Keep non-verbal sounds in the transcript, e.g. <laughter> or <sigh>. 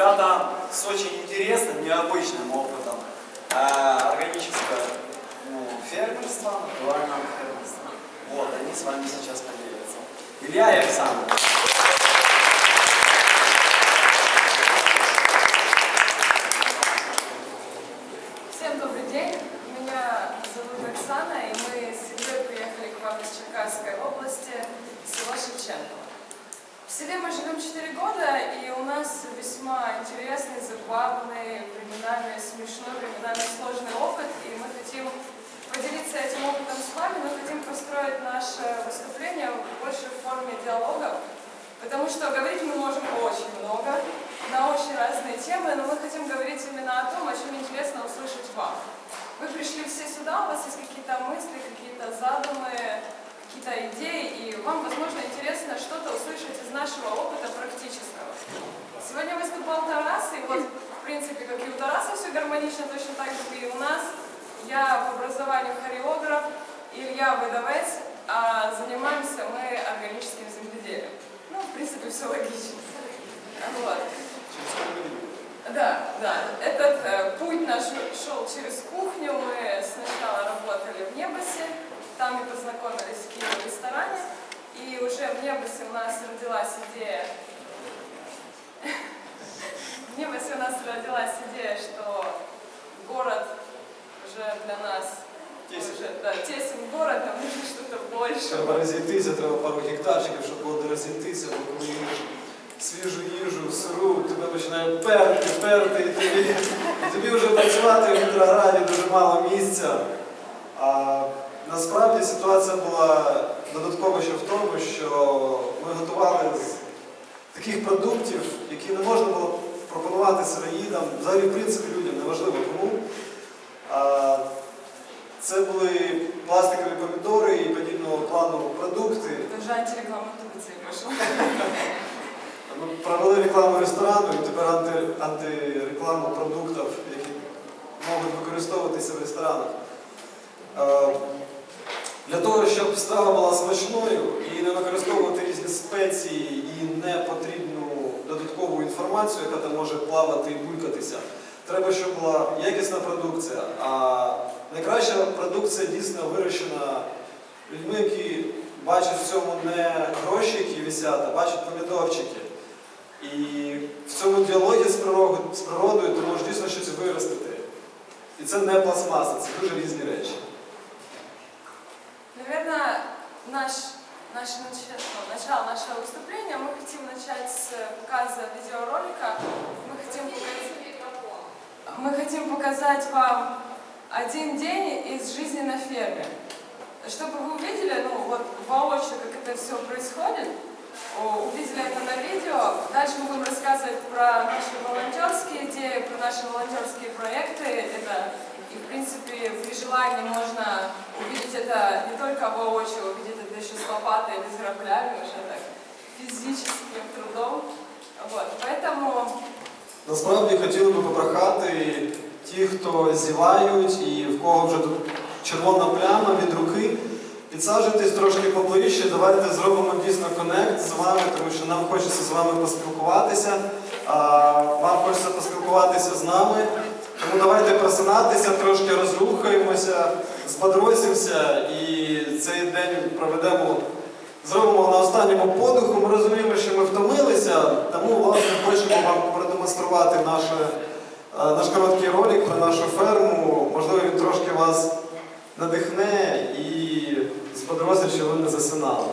ребята с очень интересным, необычным опытом э, органического ну, фермерства, натурального фермерства. Вот, они с вами сейчас поделятся. Илья и Оксана. Всем добрый день. Меня зовут Оксана, и мы с приехали к вам из Черкасской области, селе мы живем 4 года, и у нас весьма интересный, забавный, временами смешной, временами сложный опыт, и мы хотим поделиться этим опытом с вами, мы хотим построить наше выступление в форме диалогов, потому что говорить мы можем очень много, на очень разные темы, но мы хотим говорить именно и у Тараса все гармонично, точно так же и у нас. Я по образованию хореограф, Илья выдавец, а занимаемся мы органическим земледелием. Ну, в принципе, все логично. Вот. Да, да. Этот э, путь наш шел через кухню. Мы сначала работали в Небосе, там и познакомились в Киеве ресторане. И уже в Небосе у нас родилась у нас родилась идея, что город уже для нас... Тесен. Уже, да, тесен город, нам нужно что-то больше. Треба розійтися, треба пару гектарчиків, щоб було де розійтися, бо коли свіжу їжу, сиру, тебе починає перти, перти, і тобі, і тобі вже працювати в Петрограді дуже мало місця. А насправді ситуація була додаткова ще в тому, що ми готували з таких продуктів, які не можна було пропонувати сироїдам, взагалі, в принципі, людям, неважливо кому. Це були пластикові помідори і подібного плану продукти. Это уже антиреклама Турции пошла. Ми <laughs> провели рекламу ресторану і тепер анти, антирекламу продуктів, які можуть використовуватися в ресторанах. Для того, щоб страва була смачною і не використовувати різні спеції і не додаткову інформацію, яка там може плавати і булькатися, треба, щоб була якісна продукція. А найкраща продукція дійсно вирощена людьми, які бачать в цьому не гроші, які висять, а бачать помідорчики. І в цьому діалогі з природою, з природою ти можеш дійсно щось виростити. І це не пластмаса, це дуже різні речі. Наверное, наш, наш нач- ну, начало нашего выступления мы хотим начать с показа видеоролика. Мы хотим показать, мы хотим показать вам один день из жизни на ферме. Чтобы вы увидели, ну вот воочию, как это все происходит, увидели это на видео. Дальше мы будем рассказывать про наши волонтерские идеи, про наши волонтерские проекты. Это и, в принципе, при желании можно увидеть это не только воочию, увидеть это еще с лопатой или с граблями, уже так физическим трудом. Вот, поэтому Насправді хотіли би попрохати ті, хто зівають і в кого вже тут червона пляма від руки, підсаджуйтесь трошки поближче, давайте зробимо дійсно конект з вами, тому що нам хочеться з вами поспілкуватися, а вам хочеться поспілкуватися з нами. Тому давайте просинатися, трошки розрухаємося, збадросимося і цей день проведемо, зробимо на останньому подиху. Ми розуміємо, що ми втомилися, тому власне хочемо вам продемонструвати наше, е, наш короткий ролик про нашу ферму. Можливо, він трошки вас надихне і збадросить, що ви не засинали.